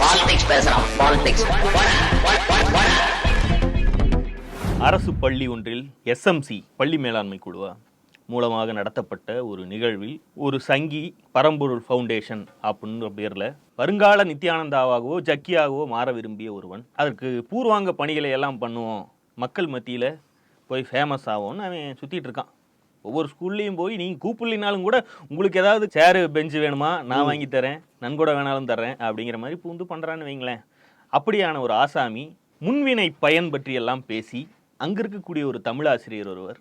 Politics பேசுறான் politics அரசு பள்ளி ஒன்றில் எஸ்எம்சி பள்ளி மேலாண்மை குழுவா மூலமாக நடத்தப்பட்ட ஒரு நிகழ்வில் ஒரு சங்கி பரம்பொருள் ஃபவுண்டேஷன் அப்படின்ற பேரில் வருங்கால நித்யானந்தாவாகவோ ஜக்கியாகவோ மாற விரும்பிய ஒருவன். அதற்கு பூர்வாங்க பணிகளை எல்லாம் பண்ணுவோம். மக்கள் மத்தியில் போய் ஃபேமஸ் ஆகும்னு அவன் சுற்றிட்டு இருக்கான். ஒவ்வொரு ஸ்கூல்லையும் போய் நீங்கள் கூப்பிடலினாலும் கூட உங்களுக்கு ஏதாவது சேரு பெஞ்சு வேணுமா? நான் வாங்கி தரேன். நன்கொட வேணாலும் தர்றேன் அப்படிங்கிற மாதிரி பூந்து பண்ணுறான்னு வைங்களேன். அப்படியான ஒரு ஆசாமி முன்வினை பயன் பற்றி எல்லாம் பேசி அங்கே இருக்கக்கூடிய ஒரு தமிழாசிரியர் ஒருவர்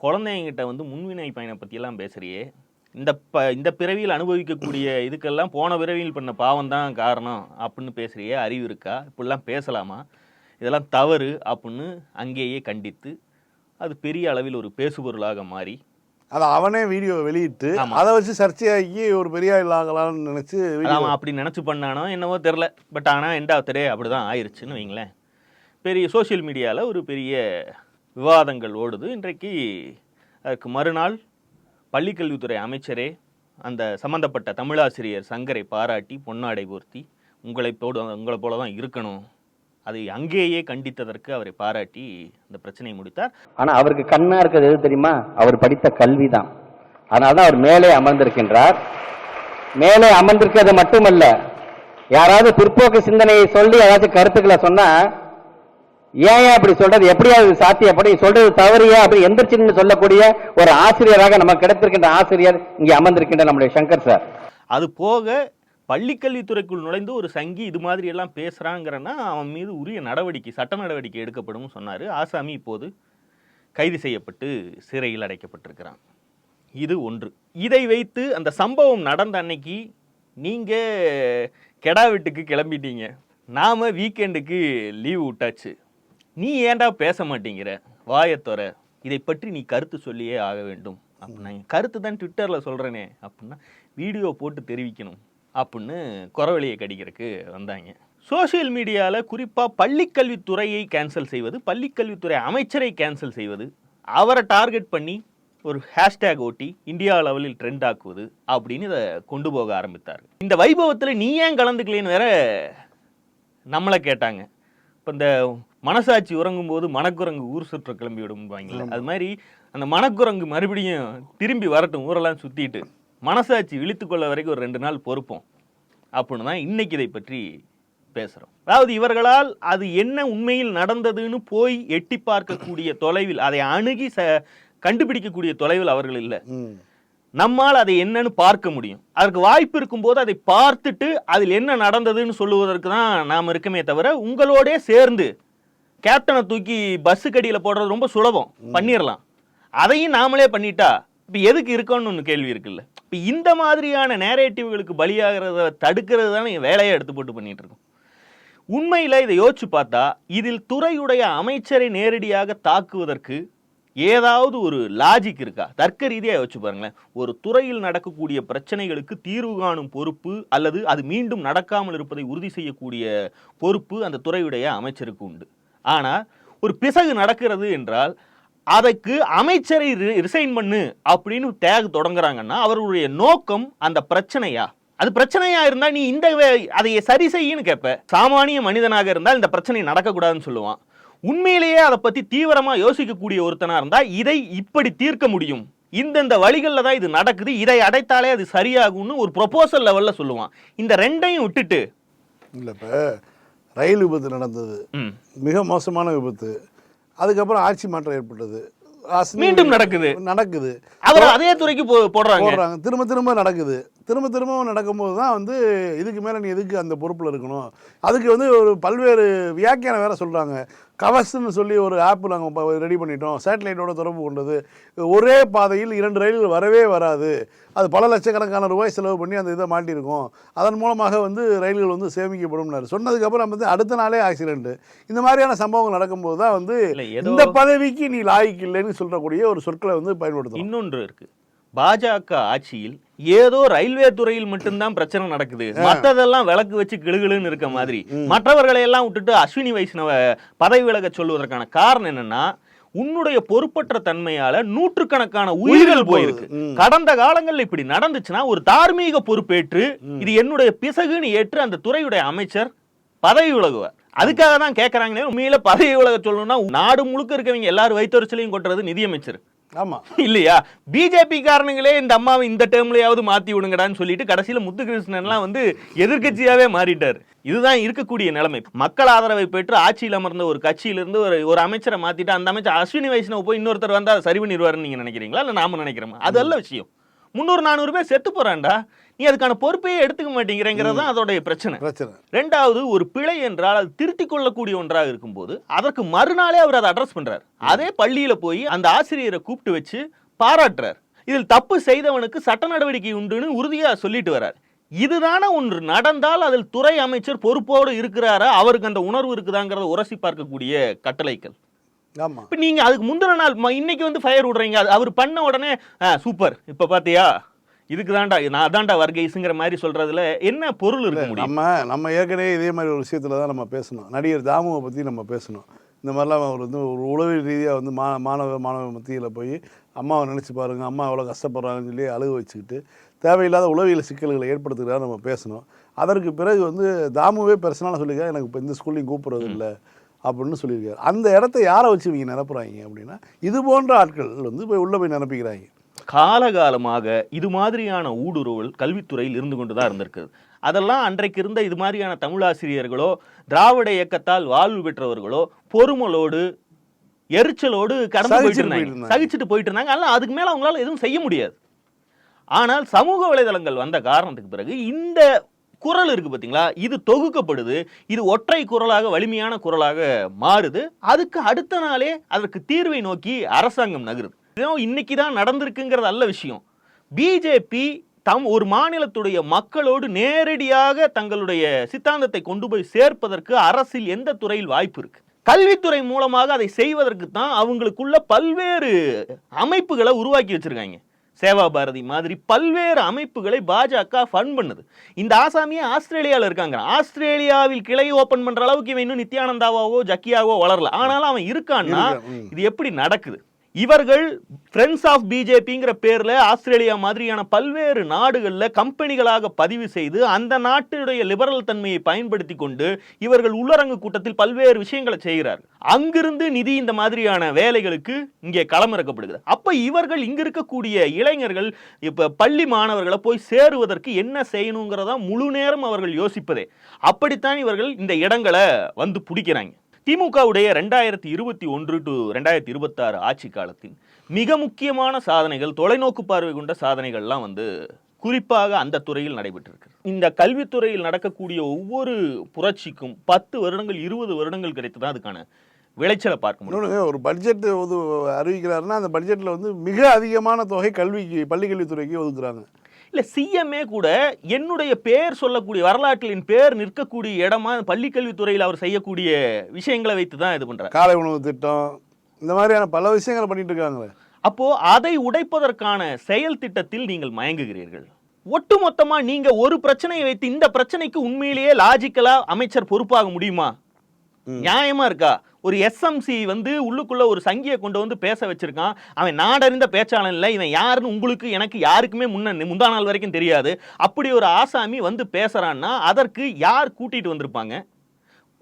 குழந்தைங்கிட்ட வந்து முன்வினை பயனை பற்றியெல்லாம் பேசுறியே. இந்த ப இந்த பிறவியில் அனுபவிக்கக்கூடிய இதுக்கெல்லாம் போன பிறவியில் பண்ண பாவம் தான் காரணம் அப்படின்னு பேசுறியே. அறிவு இருக்கா? இப்படிலாம் பேசலாமா? இதெல்லாம் தவறு அப்படின்னு அங்கேயே கண்டித்து அது பெரிய அளவில் ஒரு பேசுபொருளாக மாறி அதை அவனே வீடியோ வெளியிட்டு. அதை வச்சு சர்ச்சையாக்கி ஒரு பெரிய ஆகலாம்னு நினைச்சு அவன் அப்படி நினச்சி பண்ணானோ என்னவோ தெரில பட் ஆனால் எண்ட் ஆஃப் டே அப்படி தான் ஆயிடுச்சுன்னு வைங்களேன். பெரிய சோஷியல் மீடியாவில் ஒரு பெரிய விவாதங்கள் ஓடுது. இன்றைக்கு அதுக்கு மறுநாள் பள்ளிக்கல்வித்துறை அமைச்சரே அந்த சம்பந்தப்பட்ட தமிழாசிரியர் சங்கரை பாராட்டி பொன்னாடை போர்த்தி உங்களை போல உங்களை போல தான் இருக்கணும். அதை அங்கேயே கண்டித்ததற்கு அவரை பாராட்டி அந்த பிரச்சனையை முடித்தார். ஆனா அவருக்கு கண்ணா இருக்கிறது எது தெரியுமா? அவர் படித்த கல்விதான். அதனாலதான் அவர் மேலே அமர்ந்திருக்கின்றார். மேலே அமர்ந்திருக்கிறது மட்டுமல்ல யாராவது பிற்போக்கு சிந்தனையை சொல்லி ஏதாச்சும் கருத்துக்களை சொன்னா ஏன் அப்படி சொல்றது? எப்படியாவது சாத்தியப்படி சொல்றது தவறியா? அப்படி எந்திரிச்சுன்னு சொல்லக்கூடிய ஒரு ஆசிரியராக நமக்கு கிடைத்திருக்கின்ற ஆசிரியர் இங்கே அமர்ந்திருக்கின்ற நம்முடைய சங்கர் சார். அது போக பள்ளிக்கல்வித்துறைக்குள் நுழைந்து ஒரு சங்கி இது மாதிரி எல்லாம் பேசுகிறாங்கிறன்னா அவன் மீது உரிய நடவடிக்கை சட்ட நடவடிக்கை எடுக்கப்படும் சொன்னார். ஆசாமி இப்போது கைது செய்யப்பட்டு சிறையில் அடைக்கப்பட்டிருக்கிறான். இது ஒன்று. இதை வைத்து அந்த சம்பவம் நடந்த அன்னைக்கு நீங்கள் கெடா வீட்டுக்கு கிளம்பிட்டீங்க. நாம் வீக்கெண்டுக்கு லீவ் விட்டாச்சு. நீ ஏன்டா பேச மாட்டேங்கிற? வாயத்தொர இதை பற்றி நீ கருத்து சொல்லியே ஆக வேண்டும். அப்படின்னா கருத்து தான் ட்விட்டரில் சொல்கிறேனே அப்படின்னா வீடியோ போட்டு தெரிவிக்கணும். அப்படின்னு குறவழியை கடிக்கிறதுக்கு வந்தாங்க. சோஷியல் மீடியாவில் குறிப்பாக பள்ளிக்கல்வித்துறையை கேன்சல் செய்வது பள்ளிக்கல்வித்துறை அமைச்சரை கேன்சல் செய்வது அவரை டார்கெட் பண்ணி ஒரு ஹேஷ்டேக் ஓட்டி இந்தியா லெவலில் ட்ரெண்ட் ஆக்குவது அப்படின்னு இதை கொண்டு போக ஆரம்பித்தார். இந்த வைபவத்தில் நீ ஏன் கலந்துக்கலேன்னு வேற நம்மளை கேட்டாங்க. இப்போ இந்த மனசாட்சி உறங்கும் போது மணக்குரங்கு ஊர் சுற்ற கிளம்பி விடும்பாங்கல்ல அது மாதிரி அந்த மணக்குரங்கு மறுபடியும் திரும்பி வரட்டும் ஊரெல்லாம் சுற்றிட்டு மனசாட்சி இழுத்துக்கொள்ள வரைக்கும் ஒரு ரெண்டு நாள் பொறுப்போம். அப்படின்னு தான் இன்னைக்கு இதை பற்றி பேசுகிறோம் அதாவது இவர்களால் அது என்ன உண்மையில் நடந்ததுன்னு போய் எட்டி பார்க்கக்கூடிய தொலைவில் அதை அணுகி ச கண்டுபிடிக்கக்கூடிய தொலைவில் அவர்கள் இல்லை. நம்மால் அதை என்னன்னு பார்க்க முடியும். அதற்கு வாய்ப்பு இருக்கும்போது அதை பார்த்துட்டு அதில் என்ன நடந்ததுன்னு சொல்லுவதற்கு தான் நாம் இருக்கமே தவிர உங்களோடே சேர்ந்து கேப்டனை தூக்கி பஸ்ஸு கடியில் போடுறது ரொம்ப சுலபம். பண்ணிடலாம் அதையும் நாமளே பண்ணிட்டா இப்போ எதுக்கு இருக்கோன்னு ஒன்று கேள்வி இருக்குல்ல? இப்போ இந்த மாதிரியான நேரேட்டிவ்களுக்கு பலியாகிறத தடுக்கிறது தானே வேலையை எடுத்து போட்டு பண்ணிகிட்டு இருக்கோம். உண்மையில் இதை யோசிச்சு பார்த்தா இதில் துறையுடைய அமைச்சரை நேரடியாக தாக்குவதற்கு ஏதாவது ஒரு லாஜிக் இருக்கா? தர்க்க ரீதியாக யோசிச்சு பாருங்களேன். ஒரு துறையில் நடக்கக்கூடிய பிரச்சனைகளுக்கு தீர்வு காணும் பொறுப்பு அல்லது அது மீண்டும் நடக்காமல் இருப்பதை உறுதி செய்யக்கூடிய பொறுப்பு அந்த துறையுடைய அமைச்சருக்கு உண்டு. ஆனால் ஒரு பிசகு நடக்கிறது என்றால் அதற்கு அமைச்சரை ரிசைன் பண்ணு அப்படின்னு டேக் தொடங்குறாங்கன்னா அவர்களுடைய நோக்கம் அந்த பிரச்சனையா? அது பிரச்சனையா இருந்தா நீ இந்த அதை சரி செய்யின்னு கேட்ப சாமானிய மனிதனாக இருந்தால் இந்த பிரச்சனை நடக்கக்கூடாதுன்னு சொல்லுவான். உண்மையிலேயே அதை பத்தி தீவிரமா யோசிக்கக்கூடிய ஒருத்தனா இருந்தா இதை இப்படி தீர்க்க முடியும். இந்தந்த வழிகளில் தான் இது நடக்குது. இதை அடைத்தாலே அது சரியாகும்னு ஒரு ப்ரொபோசல் லெவல்ல சொல்லுவான். இந்த ரெண்டையும் விட்டுட்டு. இல்ல இப்ப ரயில் விபத்து நடந்தது. ம், மிக மோசமான விபத்து. அதுக்கப்புறம் ஆட்சி மாற்றம் ஏற்பட்டது. மீண்டும் நடக்குது. நடக்குது. அதே துறைக்கு போடுறாங்க. போடுறாங்க. திரும்ப திரும்ப நடக்குது. திரும்ப திரும்ப நடக்கும்போது தான் வந்து இதுக்கு மேலே நீ எதுக்கு அந்த பொறுப்பில் இருக்கணும்? அதுக்கு வந்து ஒரு பல்வேறு வியாக்கியானம் வேற சொல்கிறாங்க கவஸ்ன்னு சொல்லி ஒரு ஆப் நாங்கள் ரெடி பண்ணிட்டோம். சேட்டலைட்டோட தொடர்பு கொண்டது. ஒரே பாதையில் இரண்டு ரயில்கள் வரவே வராது. அது பல லட்சக்கணக்கான ரூபாய் செலவு பண்ணி அந்த இதை மாட்டியிருக்கோம். அதன் மூலமாக வந்து ரயில்கள் வந்து சேமிக்கப்படும்னாரு. சொன்னதுக்கப்புறம் வந்து அடுத்த நாளே ஆக்சிடென்ட் இந்த மாதிரியான சம்பவங்கள் நடக்கும்போது தான் வந்து இந்த பதவிக்கு நீ லாய்க்கு இல்லைன்னு சொல்றக்கூடிய ஒரு சொற்களை வந்து பயன்படுத்தணும் இன்னொன்று இருக்கு. பாஜக ஆட்சியில் ஏதோ ரயில்வே துறையில் மட்டும்தான் பிரச்சனை நடக்குது. மத்ததெல்லாம் விளக்கு வச்சு கிளுகிளுன்னு இருக்க மாதிரி. மற்றவர்களை எல்லாம் விட்டுட்டு அஸ்வினி வைஷ்ணவ பதவி விலக சொல்வதற்கான காரணம் என்னன்னா உன்னுடைய பொறுப்பற்ற தன்மையால நூற்றுக்கணக்கான உயிர்கள். போயிருக்கு. கடந்த காலங்கள்ல இப்படி நடந்துச்சுன்னா ஒரு தார்மீக பொறுப்பேற்று இது என்னுடைய பிசகுன்னு ஏற்று அந்த துறையுடைய அமைச்சர் பதவி விலகுவார். அதுக்காக தான் கேட்கறாங்களே உண்மையில பதவி விலக சொல்லணும்னா நாடு முழுக்க இருக்கவங்க எல்லாரும் வைத்தறிச்சலையும் கொட்டுறது நிதியமைச்சர். ஆமா. இல்லையா? பிஜேபி காரணங்களே இந்த அம்மாவை இந்த டேர்ம்லயாவது மாத்தி விடுங்கடான்னு சொல்லிட்டு கடைசியில முத்துகிருஷ்ணன்லாம் வந்து எதிர்க்கட்சியாவே மாறிட்டார். இதுதான் இருக்கக்கூடிய நிலைமை. மக்கள் ஆதரவை பெற்று ஆட்சியில் அமர்ந்த ஒரு கட்சியிலிருந்து ஒரு ஒரு அமைச்சரை மாத்திட்டு அந்த அமைச்சர் அஸ்வினி வைஷ்ணவ் போய் இன்னொருத்தர் வந்து அதை சரி பண்ணிடுவாருன்னு நீங்க நினைக்கிறீங்களா? இல்ல நாம நினைக்கிறோமா? அது அல்ல விஷயம். முந்நூறு நானூறு பேர் செத்து போறான்டா. நீ அதுக்கான பொறுப்பையே எடுத்துக்க மாட்டேங்கிறங்கிறது தான் அதோடைய பிரச்சனை. பிரச்சனை. ரெண்டாவது ஒரு பிழை என்றால் அது திருத்திக் கொள்ளக்கூடிய ஒன்றாக இருக்கும்போது அதற்கு மறுநாளே அவர் அதை அட்ரஸ் பண்றார். அதே பள்ளியில போய் அந்த ஆசிரியரை கூப்பிட்டு வச்சு பாராட்டுறார். இதில் தப்பு செய்தவனுக்கு சட்ட நடவடிக்கை உண்டுன்னு உறுதியா சொல்லிட்டு வர்றார். இதுதானே ஒன்று நடந்தால் அதில் துறை அமைச்சர் பொறுப்போடு இருக்கிறாரா? அவருக்கு அந்த உணர்வு இருக்குதாங்கிறத உரசி பார்க்கக்கூடிய கட்டளைகள். ஆமா. இப்ப நீங்க அதுக்கு முந்தின நாள் இன்னைக்கு வந்து ஃபயர் விடுறீங்க. அது அவர் பண்ண உடனே சூப்பர் இப்ப பாத்தியா? இதுக்கு தான்டா நான் அதான்டா வர்கீஸுங்கிற மாதிரி சொல்றதுல என்ன பொருள் இருக்க முடியும்? நம்ம நம்ம ஏற்கனவே இதே மாதிரி ஒரு விஷயத்துல தான் நம்ம பேசணும். நடிகர் தாமுவை பற்றி நம்ம பேசணும். இந்த மாதிரிலாம் அவர் வந்து ஒரு உளவியல் ரீதியாக வந்து மா மாணவ மாணவ மத்தியில் போய் அம்மாவை நினச்சி பாருங்க அம்மா எவ்வளோ கஷ்டப்படுறாங்கன்னு சொல்லி அழுக வச்சுக்கிட்டு தேவையில்லாத உளவியல் சிக்கல்களை ஏற்படுத்துகிறதா நம்ம பேசணும். அதற்கு பிறகு வந்து தாமுவே பர்சனலாக சொல்லியிருக்காரு எனக்கு இப்போ இந்த ஸ்கூல்லையும் கூப்பிட்றது இல்லை அப்படின்னு சொல்லியிருக்காரு. அந்த இடத்த யாரை வச்சு இவங்க நிரப்புறாங்க அப்படின்னா இது போன்ற ஆட்கள் வந்து போய் உள்ளே போய் நிரப்பிக்கிறாங்க. காலகாலமாக இது மாதிரியான ஊடுருவல் கல்வித்துறையில் இருந்து கொண்டு தான் இருந்திருக்குது. அதெல்லாம் அன்றைக்கு இருந்த இது மாதிரியான தமிழாசிரியர்களோ திராவிட இயக்கத்தால் வாழ்வு பெற்றவர்களோ பொறுமலோடு எரிச்சலோடு கடந்து போயிட்டு இருந்தாங்க. சகிச்சுட்டு போயிட்டு இருந்தாங்க. அதனால அதுக்கு மேல அவங்களால எதுவும் செய்ய முடியாது. ஆனால் சமூக வலைதளங்கள் வந்த காரணத்துக்கு பிறகு இந்த குரல் இருக்கு பாத்தீங்களா? இது தொகுக்கப்படுது. இது ஒற்றை குரலாக வலிமையான குரலாக மாறுது. அதுக்கு அடுத்த நாளே அதற்கு தீர்வை நோக்கி அரசாங்கம் நகருது. இதுவும் இன்னைக்கு தான் நடந்திருக்குங்கிறது அல்ல விஷயம். பிஜேபி தம் ஒரு மாநிலத்துடைய மக்களோடு நேரடியாக தங்களுடைய சித்தாந்தத்தை கொண்டு போய் சேர்ப்பதற்கு அரசில் எந்த துறையில் வாய்ப்பு இருக்கு? கல்வித்துறை மூலமாக அதை செய்வதற்கு தான் அவங்களுக்குள்ள பல்வேறு அமைப்புகளை உருவாக்கி வச்சிருக்காங்க. சேவா பாரதி மாதிரி பல்வேறு அமைப்புகளை பாஜக ஃபண்ட் பண்ணுது. இந்த ஆசாமியே ஆஸ்திரேலியாவில் இருக்காங்க ஆஸ்திரேலியாவில் கிளை ஓபன் பண்ற அளவுக்கு இவன் இன்னும் நித்யானந்தாவாவோ ஜக்கியாவோ வளரல. ஆனாலும் அவன் இருக்கான்னா. இது எப்படி நடக்குது? இவர்கள் ஃப்ரெண்ட்ஸ் ஆஃப் பிஜேபிங்கிற பேரில் ஆஸ்திரேலியா மாதிரியான பல்வேறு நாடுகளில் கம்பெனிகளாக பதிவு செய்து அந்த நாட்டுடைய லிபரல் தன்மையை பயன்படுத்தி கொண்டு இவர்கள் உள்ளரங்கு கூட்டத்தில் பல்வேறு விஷயங்களை செய்கிறார்கள். அங்கிருந்து நிதி இந்த மாதிரியான வேலைகளுக்கு இங்கே களமிறக்கப்படுகிறது. அப்போ இவர்கள் இங்கே இருக்கக்கூடிய இளைஞர்கள் இப்போ பள்ளி மாணவர்களை போய் சேருவதற்கு என்ன செய்யணுங்கிறதா முழு நேரம் அவர்கள் யோசிப்பதே. அப்படித்தான் இவர்கள் இந்த இடங்களை வந்து பிடிக்கிறாங்க. திமுகவுடைய ரெண்டாயிரத்தி இருபத்தி ஒன்று டு ரெண்டாயிரத்தி இருபத்தாறு ஆட்சி காலத்தின் மிக முக்கியமான சாதனைகள் தொலைநோக்கு பார்வை கொண்ட சாதனைகள்லாம் வந்து குறிப்பாக அந்த துறையில் நடைபெற்றிருக்கு இந்த கல்வித்துறையில் நடக்கக்கூடிய ஒவ்வொரு புரட்சிக்கும் பத்து வருடங்கள் இருபது வருடங்கள் கிடைத்து தான் அதுக்கான விளைச்சலை பார்க்க முடியும். இன்னொன்று ஒரு பட்ஜெட் ஒது அறிவிக்கிறாருன்னா அந்த பட்ஜெட்டில் வந்து மிக அதிகமான தொகை கல்விக்கு பள்ளிக்கல்வித்துறைக்கு ஒதுக்குறாங்க. இல்ல சிஎம்ஏ கூட என்னுடைய பேர் சொல்லக்கூடிய வரலாற்றின் பேர் நிற்கக்கூடிய இடமா பள்ளிக்கல்வித்துறையில் அவர் செய்யக்கூடிய விஷயங்களை வைத்து தான் இது பண்றாரு. காலை உணவு திட்டம் இந்த மாதிரியான பல விஷயங்களை பண்ணிட்டு இருக்காங்களே. அப்போ அதை உடைப்பதற்கான செயல் திட்டத்தில் நீங்கள் மயங்குகிறீர்கள். ஒட்டுமொத்தமா நீங்க ஒரு பிரச்சனையை வைத்து இந்த பிரச்சனைக்கு உண்மையிலேயே லாஜிக்கலா அமைச்சர் பொறுப்பாக முடியுமா? நியாயமா இருக்கா? ஒரு எஸ்எம்சி வந்து உள்ளுக்குள்ள ஒரு சங்கியை கொண்டு வந்து பேச வச்சிருக்கான். அவன் நாடறிந்த பேச்சாளன் இல்லை இவன் யாருன்னு உங்களுக்கு எனக்கு யாருக்குமே முன்ன முந்தா நாள் வரைக்கும் தெரியாது. அப்படி ஒரு ஆசாமி வந்து பேசுறான்னா அதற்கு யார் கூட்டிட்டு வந்திருப்பாங்க?